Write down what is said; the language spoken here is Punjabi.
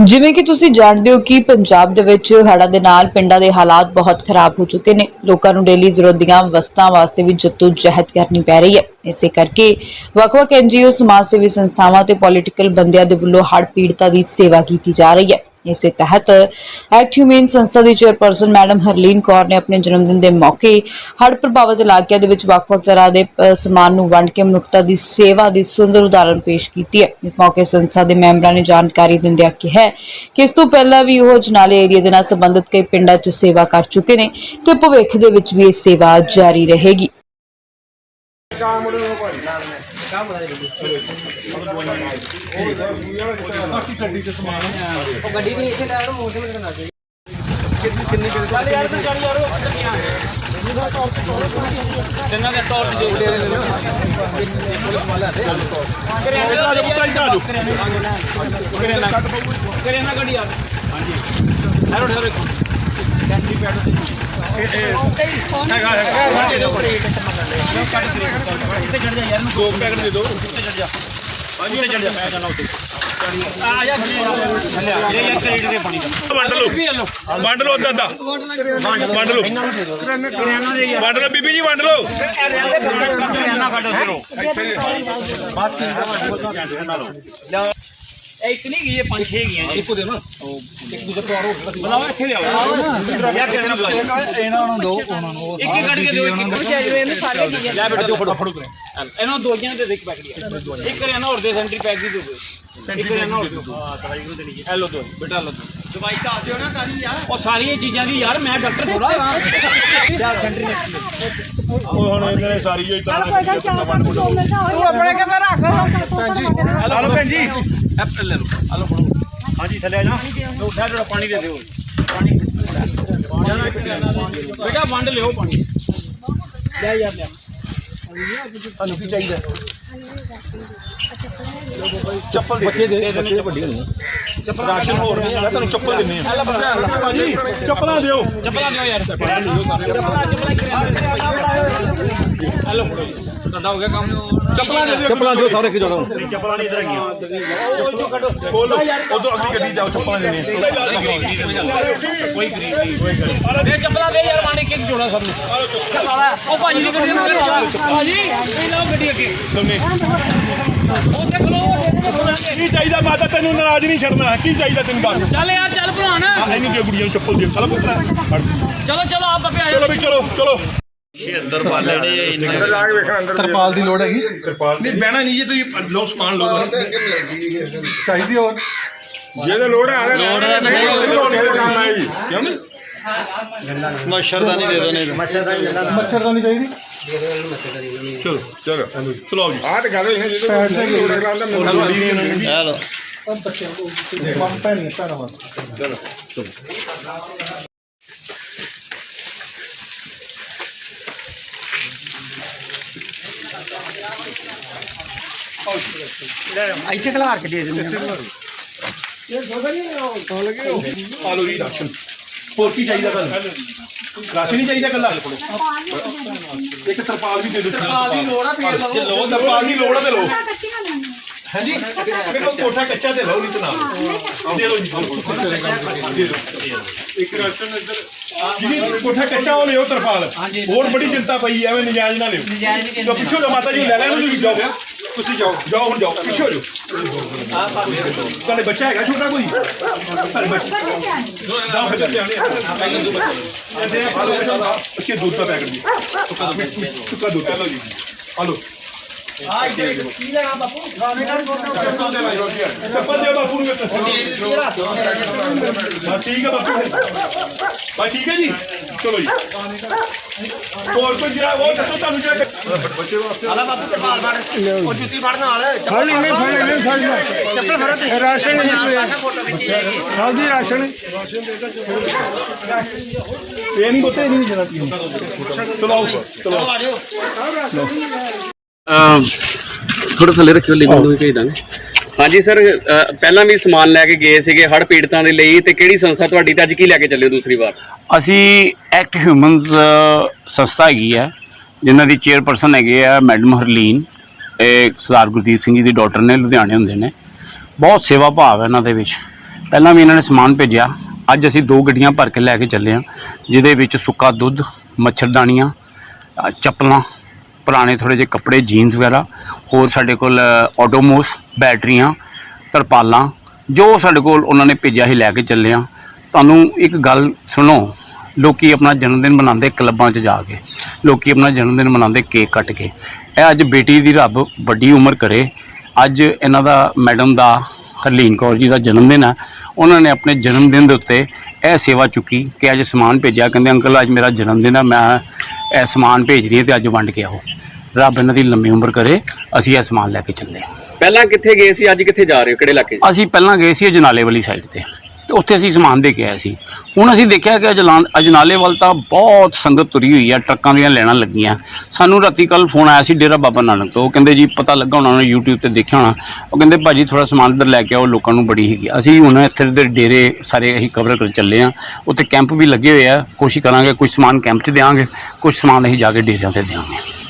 ਜਿਵੇਂ ਕਿ ਤੁਸੀਂ ਜਾਣਦੇ ਹੋ ਕਿ ਪੰਜਾਬ ਦੇ ਵਿੱਚ ਹੜ੍ਹਾਂ ਦੇ ਨਾਲ ਪਿੰਡਾਂ ਦੇ ਹਾਲਾਤ ਬਹੁਤ ਖਰਾਬ ਹੋ ਚੁੱਕੇ ਨੇ। ਲੋਕਾਂ ਨੂੰ ਡੇਲੀ ਜ਼ਰੂਰਤ ਦੀਆਂ ਵਸਤਾਂ ਵਾਸਤੇ ਵੀ ਜੱਤੋ ਜਹਿਦ ਕਰਨੀ ਪੈ ਰਹੀ ਹੈ। ਇਸੇ ਕਰਕੇ ਵੱਖ-ਵੱਖ ਐਨਜੀਓ ਸਮਾਜ ਸੇਵੀ ਸੰਸਥਾਵਾਂ ਤੇ ਪੋਲੀਟੀਕਲ ਬੰਦਿਆਂ ਦੇ ਵੱਲੋਂ ਹੜ੍ਹ ਪੀੜਤਾਂ ਦੀ ਸੇਵਾ ਕੀਤੀ ਜਾ ਰਹੀ ਹੈ। ਇਸੇ ਤਹਿਤ ਐਕਟ ਹਿਊਮਨ ਸੰਸਥਾ ਦੀ ਚੇਅਰਪਰਸਨ ਮੈਡਮ ਹਰਲੀਨ ਕੌਰ ਨੇ ਆਪਣੇ ਜਨਮ ਦਿਨ ਦੇ ਮੌਕੇ ਹੜ੍ਹ ਪ੍ਰਭਾਵਿਤ ਇਲਾਕਿਆਂ ਦੇ ਵਿੱਚ ਵੱਖ-ਵੱਖ ਤਰ੍ਹਾਂ ਦੇ ਸਮਾਨ ਨੂੰ ਵੰਡ ਕੇ ਮਨੁੱਖਤਾ ਦੀ ਸੇਵਾ ਦੀ ਸੁੰਦਰ ਉਦਾਹਰਣ ਪੇਸ਼ ਕੀਤੀ ਹੈ। ਇਸ ਮੌਕੇ ਸੰਸਥਾ ਦੇ ਮੈਂਬਰਾਂ ਨੇ ਜਾਣਕਾਰੀ ਦਿੰਦਿਆਂ ਕਿਹਾ ਕਿ ਇਸ ਤੋਂ ਪਹਿਲਾਂ ਵੀ ਉਹ ਜਨਾਲੇ ਏਰੀਆ ਦੇ ਨਾਲ ਸੰਬੰਧਿਤ ਕਈ ਪਿੰਡਾਂ 'ਚ ਸੇਵਾ ਕਰ ਚੁੱਕੇ ਨੇ ਤੇ ਭਵਿੱਖ ਦੇ ਵਿੱਚ ਵੀ ਇਹ ਸੇਵਾ ਜਾਰੀ ਰਹੇਗੀ। ਗੱਡੀ ਨਹੀਂ ਇੱਥੇ ਲੈਣ ਮੋਟਰ ਵਿੱਚ ਨਾ ਦੇ ਕਿੰਨੀ ਕਿੰਨੀ ਚੱਲ ਯਾਰ ਤੂੰ ਚੱਲ ਯਾਰ ਉਹ ਗੱਡੀਆਂ ਜਿੰਨਾ ਦੇ ਟੌਰ ਤੇ ਦੇ ਦੇ ਦੇ ਪੁਲਿਸ ਵਾਲਾ ਦੇ ਕਰਿਆਨੇ ਦਾ ਪੁੱਤਾਂ ਜਾ ਜੋ ਕਰਿਆਨਾ ਕਰਿਆਨਾ ਗੱਡੀ ਆ ਹਾਂਜੀ ਠਹਿਰੋ ਠਹਿਰੋ ਇੱਕ ਸੈਂਟਰੀ ਪੈਡ ਤੇ ਹੈਗਾ ਹੈਗਾ ਦੇ ਦਿਓ ਇੱਥੇ ਚੜ ਜਾ ਯਾਰ ਨੂੰ ਦੋ ਪੈਕਟ ਦੇ ਦਿਓ ਉੱਤੇ ਚੜ ਜਾ। ਹਾਂਜੀ ਉੱਤੇ ਚੜ ਜਾ ਮੈਂ ਜਾਣਾ ਉੱਤੇ। ਆ ਜਾ ਥੱਲੇ। ਆ। ਇਹ ਯਾਰ ਕਰੇਟ ਦੇ ਪਾਣੀ ਦਾ। ਵੰਡ ਲਓ। ਵੀ ਲੈ ਲਓ। ਵੰਡ ਲਓ ਅੱਧਾ ਅੱਧਾ। ਵੰਡ ਲਓ। ਕਰਿਆਨਾ ਦੇ ਯਾਰ ਵੰਡ ਲਓ ਬੀਬੀ ਜੀ ਵੰਡ ਲਓ। ਇਹ ਇੱਕ ਨਹੀਂ ਗਈ ਇਹ ਪੰਜ ਛੇ ਗਈਆਂ ਜੀ। ਇੱਕੋ ਦੇ ਨਾ। ਇੱਕ ਦੂਜਾ ਤੋਂ ਆਰੋ ਬੁਲਾਓ ਇੱਥੇ ਲਿਆਓ। ਯਾਰ ਕਿਹਨਾਂ ਬੁਲਾਓ ਇਹਨਾਂ ਨੂੰ ਦੋ ਉਹਨਾਂ ਨੂੰ ਇੱਕ ਇੱਕ ਕੱਢ ਕੇ ਦਿਓ ਇੱਕ ਇੱਕ ਬੱਚੇ ਜਿਵੇਂ ਇਹਨੇ ਸਾਰੇ ਕੀ ਲੈ ਬੇਟਾ ਫੜੋ ਫੜੋ ਇਹਨਾਂ ਨੂੰ ਦੋ ਜਣੇ ਦੇ ਦੇ ਇੱਕ ਪੈਕਟ ਇੱਕ ਕਰਿਆਨਾ ਹੋਰ ਦੇ ਸੈਂਟਰੀ ਪੈਕ ਦੀ ਦੇ ਦਿਓ। ਇੱਕ ਕਰਿਆਨਾ ਹੋਰ ਦਿਓ। ਹਾਂ ਦਵਾਈ ਨੂੰ ਦੇਣੀ ਹੈ। ਲੋ ਦੋ। ਬੇਟਾ ਲੋ ਦਵਾਈ ਤਾਂ ਦਿਓ ਨਾ ਸਾਰੀ ਯਾਰ। ਉਹ ਸਾਰੀਆਂ ਚੀਜ਼ਾਂ ਦੀ ਯਾਰ ਮੈਂ ਡਾਕਟਰ ਥੋੜਾ ਹਾਂ ਯਾਰ ਸੈਂਟਰੀ ਉਹ ਹੁਣ ਇਹਨਾਂ ਨੇ ਸਾਰੀ ਜੋ ਇਦਾਂ ਤੂੰ ਆਪਣੇ ਕਿਵੇਂ ਰੱਖ। ਲਾ ਲਓ ਭੈਣ ਜੀ। ਐਪਲ ਲੈ ਲਓ। ਆ ਲਓ ਫੜੋ। ਹਾਂਜੀ ਥੱਲੇ ਆ ਜਾ ਉੱਠਾ ਥੋੜਾ ਪਾਣੀ ਦੇ ਦਿਓ। ਪਾਣੀ ਬੇਟਾ ਵੰਡ ਲਿਓ ਪਾਣੀ। ਲੈ ਯਾਰ ਲੈ। ਤੁਹਾਨੂੰ ਕੀ ਚਾਹੀਦਾ? ਚੱਪਲ ਬੱਚੇ ਦੇ ਬੱਚੇ ਵੱਡੀ ਹੋਣੀ ਰਾਸ਼ਨ ਹੋਰ ਨਹੀਂ ਹੈਗਾ ਤੁਹਾਨੂੰ ਚੱਪਲ ਦਿੰਨੇ ਆ। ਭਾਜੀ ਚੱਪਲਾਂ ਦਿਓ। ਚੱਪਲਾਂ ਦਿਓ ਯਾਰ। ਚੱਪਲਾਂ ਚੱਪਲਾਂ ਹਲੋ। ਤੁਹਾਡਾ ਹੋ ਗਿਆ ਕੰਮ? ਚੱਪਲਾਂ ਦੇ ਦਿਓ। ਚੱਪਲਾਂ ਦਿਓ ਸਾਰੇ ਕਿ ਜਣਾ ਚੱਪਲਾਂ ਨਹੀਂ ਇਧਰ ਹੈਗੀਆਂ। ਖੋਲੋ ਉਧਰ ਅਗਲੀ ਗੱਡੀ ਜਾਓ ਚੱਪਲਾਂ ਦਿੰਨੇ ਕੋਈ ਗਰੀਬ ਨਹੀਂ। ਕੋਈ ਗਰੀਬ ਦੇ ਚੱਪਲਾਂ ਦੇ ਯਾਰ ਮਾਣੇ ਕਿੱਕ ਜੋੜਾ ਸਭ ਨੂੰ ਚੱਪਲਾਂ। ਉਹ ਭਾਜੀ ਦੀ ਗੱਡੀ ਨੂੰ ਵਾਲਾ। ਭਾਜੀ ਇਹ ਲਓ ਗੱਡੀ ਅੱਗੇ। ਦੋਨੇ ਉੱਥੇ ਖਲੋ। ਕੀ ਚਾਹੀਦਾ? ਮਾਤਾ ਤੈਨੂੰ ਨਾਰਾਜ਼ ਨਹੀਂ ਛੱਡਣਾ। ਕੀ ਚਾਹੀਦਾ ਤੈਨੂੰ ਬਸ ਚੱਲ ਯਾਰ ਚੱਲ ਭਰਾਣ ਆ ਇਹਨੂੰ ਦਿਓ ਗੁੜੀਆਂ ਨੂੰ ਚੱਪਲ ਦਿਓ ਸਾਲਾ ਪੁੱਤਰਾ। ਚਲੋ ਚਲੋ ਆਪ ਆਪੇ ਆ ਚਲੋ ਵੀ ਚਲੋ ਚਲੋ। ਤਰਪਾਲ ਦੀ ਲੋੜ ਹੈਗੀ? ਨਹੀਂ ਬਹਿਣਾ ਨਹੀਂ ਜੇ ਤੁਸੀਂ ਲੋ ਸਮਾਨ ਲਓ। ਬਸ ਚਾਹੀਦੀ ਹੋਰ? ਜੇ ਤਾਂ ਲੋੜ ਹੈ ਲੋੜ ਹੈ ਨਹੀਂ ਲੋੜ ਹੈ ਜੀ ਕਿਉਂ ਨਹੀਂ? ਮੱਛਰਦਾਨੀ ਚਾਹੀਦੀ? ਚਲੋ ਚਲੋ। ਚਲੋ ਜੀ। ਆਹ ਤੇ ਗੱਲ ਹੋਈ ਨਾ ਜਦੋਂ ਪੈਰ ਸੇ ਲੋੜ ਲਾਉਂਦਾ ਮੈਨੂੰ ਲੋੜੀ ਨਹੀਂ ਉਹ ਬੱਚਿਆਂ ਨੂੰ। ਪੰਪ ਪੈਣਾ ਵਾਸਤੇ ਇੱਥੇ ਖਲਾਰ ਕੇ ਦੇ ਦਿੰਦੇ ਆ। ਲਓ ਜੀ ਰਾਸ਼ਨ। ਹੋਰ ਕੀ ਚਾਹੀਦਾ ਤੁਹਾਨੂੰ? ਰਾਸ਼ਨ ਨਹੀਂ ਚਾਹੀਦਾ ਕੱਲਾ ਇੱਕ ਤਰਪਾਲ ਵੀ ਦੇ ਦਿਓ। ਤਰਪਾਲ ਦੀ ਲੋੜ ਆ ਫੇਰ ਲਓ ਤਰਪਾਲ ਦੀ ਲੋੜ ਆ ਤੇ ਲਓ ਹਾਂਜੀ? ਮੇਰੇ ਕੋਲ ਕੋਠਾ ਕੱਚਾ ਤੇ ਲਓ ਨਹੀਂ ਤੇ ਨਾਲ ਦੇ ਜੀ ਦੇ ਦਿਓ ਇੱਕ ਰਾਸ਼ਨ ਇੱਧਰ। ਜਿਹਦੀ ਕੋਠਾ ਕੱਚਾ ਉਹ ਲਿਓ ਤਰਪਾਲ। ਹੋਰ ਬੜੀ ਚਿੰਤਾ ਪਈ ਐਵੇਂ ਨਜਾਇਜ਼ ਨਾ ਲਿਓ। ਜੋ ਪਿੱਛੋਂ ਜੋ ਮਾਤਾ ਜੀ ਲੈ ਲੈਣ ਤੁਸੀਂ ਜਾਓ। ਤੁਸੀਂ ਜਾਓ ਜਾਓ ਹੁਣ ਜਾਓ ਪਿੱਛੇ ਹੋ ਜਾਓ ਤੁਹਾਡੇ ਬੱਚਾ ਹੈਗਾ ਛੋਟਾ ਕੋਈ ਤੁਹਾਡੇ ਬੱਚਾ ਦਾ ਬੱਚਾ ਧਿਆਨ ਪਹਿਲਾਂ ਦੋ ਬੱਚੇ ਅੱਛੇ ਦੁੱਧ ਦਾ ਪੈਕਟ ਜੀ ਸੁੱਕਾ ਦੁੱਧ ਜੀ ਚੱਪਲ ਦਿਓ ਬਾਪੂ ਨੂੰ ਵਿੱਚ ਹਾਂ ਠੀਕ ਹੈ ਬਾਪੂ। ਬਾ ਠੀਕ ਹੈ ਜੀ। ਚਲੋ ਜੀ। ਹੋਰ ਕੋਈ ਜਿਹੜਾ ਉਹ ਦੱਸੋ ਤੁਹਾਨੂੰ ਜਿਹੜਾ ਬੱਚੇ ਵਾਸਤੇ ਰਾਸ਼ਨ ਹਾਂਜੀ ਰਾਸ਼ਨ। ਇਹ ਨਹੀਂ ਬੋਤੇ ਨਹੀਂ ਦੇਣਾ ਕੀ ਚਲੋ ਆਓ। ਚਲੋ ਥੋੜਾ ਥੱਲੇ ਰੱਖਿਓ ਲਿੰਕ ਨੂੰ ਵੀ ਭੇਜ ਦਾਂਗੇ। ਹਾਂਜੀ ਸਰ ਪਹਿਲਾਂ ਵੀ ਸਮਾਨ ਲੈ ਕੇ ਗਏ ਸੀਗੇ ਹੜ ਪੀੜਤਾਂ ਦੇ ਲਈ ਤੇ ਕਿਹੜੀ ਸੰਸਥਾ ਤੁਹਾਡੀ ਤੇ ਅੱਜ ਕੀ ਲੈ ਕੇ ਚੱਲੇ ਹੋ ਦੂਸਰੀ ਵਾਰ? ਅਸੀਂ ਐਕਟ ਹਿਊਮਨਸ ਸੰਸਥਾ ਹੈਗੀ ਹੈ ਜਿਨ੍ਹਾਂ ਦੀ ਚੇਅਰਪਰਸਨ ਹੈਗੇ ਆ ਮੈਡਮ ਹਰਲੀਨ ਇਹ ਸਰਦਾਰ ਗੁਰਦੀਪ ਸਿੰਘ ਜੀ ਦੀ ਡਾਟਰ ਨੇ ਲੁਧਿਆਣੇ ਹੁੰਦੇ ਨੇ। ਬਹੁਤ ਸੇਵਾ ਭਾਵ ਹੈ ਇਹਨਾਂ ਦੇ ਵਿੱਚ। ਪਹਿਲਾਂ ਵੀ ਇਹਨਾਂ ਨੇ ਸਮਾਨ ਭੇਜਿਆ। ਅੱਜ ਅਸੀਂ ਦੋ ਗੱਡੀਆਂ ਭਰ ਕੇ ਲੈ ਕੇ ਚੱਲੇ ਹਾਂ ਜਿਹਦੇ ਵਿੱਚ ਸੁੱਕਾ ਦੁੱਧ ਮੱਛਰਦਾਨੀਆਂ ਚੱਪਲਾਂ ਪੁਰਾਣੇ ਥੋੜੇ ਜਿਹੇ ਕੱਪੜੇ ਜੀਨਸ ਵਗੈਰਾ, ਹੋਰ ਸਾਡੇ ਕੋਲ ਆਟੋਮੋਸ ਬੈਟਰੀਆਂ, ਤਰਪਾਲਾਂ, ਜੋ ਸਾਡੇ ਕੋਲ ਉਹਨਾਂ ਨੇ ਭੇਜਿਆ ਸੀ, ਲੈ ਕੇ ਚੱਲੇ ਹਾਂ। ਤੁਹਾਨੂੰ ਇੱਕ ਗੱਲ ਸੁਣੋ, ਲੋਕੀ ਆਪਣਾ ਜਨਮ ਦਿਨ ਮਨਾਉਂਦੇ ਕਲੱਬਾਂ 'ਚ ਜਾ ਕੇ, ਲੋਕੀ ਆਪਣਾ ਜਨਮ ਦਿਨ ਮਨਾਉਂਦੇ ਕੇਕ ਕੱਟ ਕੇ। ਇਹ ਅੱਜ ਬੇਟੀ ਦੀ ਰੱਬ ਵੱਡੀ ਉਮਰ ਕਰੇ। ਅੱਜ ਇਹਨਾਂ ਦਾ, ਮੈਡਮ ਦਾ, ਹਰਲੀਨ ਕੌਰ ਜੀ ਦਾ ਜਨਮ ਦਿਨ ਹੈ। ਉਹਨਾਂ ਨੇ ਆਪਣੇ ਜਨਮ ਦਿਨ ਦੇ ਉੱਤੇ ਇਹ ਸੇਵਾ ਚੁੱਕੀ ਕਿ ਅੱਜ ਸਮਾਨ ਭੇਜਿਆ। ਕਹਿੰਦੇ, ਅੰਕਲ, ਅੱਜ ਮੇਰਾ ਜਨਮ ਦਿਨ ਹੈ, ਮੈਂ ਇਹ ਸਮਾਨ ਭੇਜ ਰਹੀ ਹਾਂ ਤੇ ਅੱਜ ਵੰਡ ਕੇ ਆਓ। ਰੱਬ ਇਹਨਾਂ ਦੀ ਲੰਮੀ ਉਮਰ ਕਰੇ ਅਸੀਂ ਇਹ ਸਮਾਨ ਲੈ ਕੇ ਚੱਲੇ ਪਹਿਲਾਂ ਕਿੱਥੇ ਗਏ ਸੀ? ਅੱਜ ਕਿੱਥੇ ਜਾ ਰਹੇ ਹੋ? ਕਿਹੜੇ ਇਲਾਕੇ 'ਚ? ਅਸੀਂ ਪਹਿਲਾਂ ਗਏ ਸੀ ਅਜਨਾਲੇ ਵਾਲੀ ਸਾਈਡ ਤੇ। ਤੇ ਉੱਥੇ ਅਸੀਂ ਸਮਾਨ ਦੇ ਕੇ ਆਏ ਸੀ। ਹੁਣ ਅਸੀਂ ਦੇਖਿਆ ਕਿ ਅਜਲਾਨ ਅਜਨਾਲੇ ਵੱਲ ਤਾਂ ਬਹੁਤ ਸੰਗਤ ਤੁਰੀ ਹੋਈ ਆ, ਟਰੱਕਾਂ ਦੀਆਂ ਲੈਣਾ ਲੱਗੀਆਂ। ਸਾਨੂੰ ਰਾਤੀ ਕੱਲ ਫੋਨ ਆਇਆ ਸੀ ਡੇਰਾ ਬਾਬਾ ਨਾਨਕ ਤੋਂ। ਉਹ ਕਹਿੰਦੇ ਜੀ ਪਤਾ ਲੱਗਾ ਉਹਨਾਂ ਨੇ YouTube ਤੇ ਦੇਖਿਆ ਹੋਣਾ। ਉਹ ਕਹਿੰਦੇ ਭਾਜੀ ਥੋੜਾ ਸਮਾਨ ਇੱਧਰ ਲੈ ਕੇ ਆਓ, ਲੋਕਾਂ ਨੂੰ ਬੜੀ ਹੈਗੀ ਅਸੀਂ ਹੁਣ ਇੱਥੇ ਦੇ ਡੇਰੇ ਸਾਰੇ ਅਸੀਂ ਕਵਰ ਕਰ ਚੱਲੇ ਆ। ਉੱਥੇ ਕੈਂਪ ਵੀ ਲੱਗੇ ਹੋਏ ਆ। ਕੋਸ਼ਿਸ਼ ਕਰਾਂਗੇ ਕੁਝ ਸਮਾਨ ਕੈਂਪ 'ਚ ਦੇਵਾਂਗੇ ਕੁਝ ਸਮਾਨ ਅਸੀਂ ਜਾ ਕੇ ਡੇਰਿਆਂ ਤੇ ਦੇਵਾਂਗੇ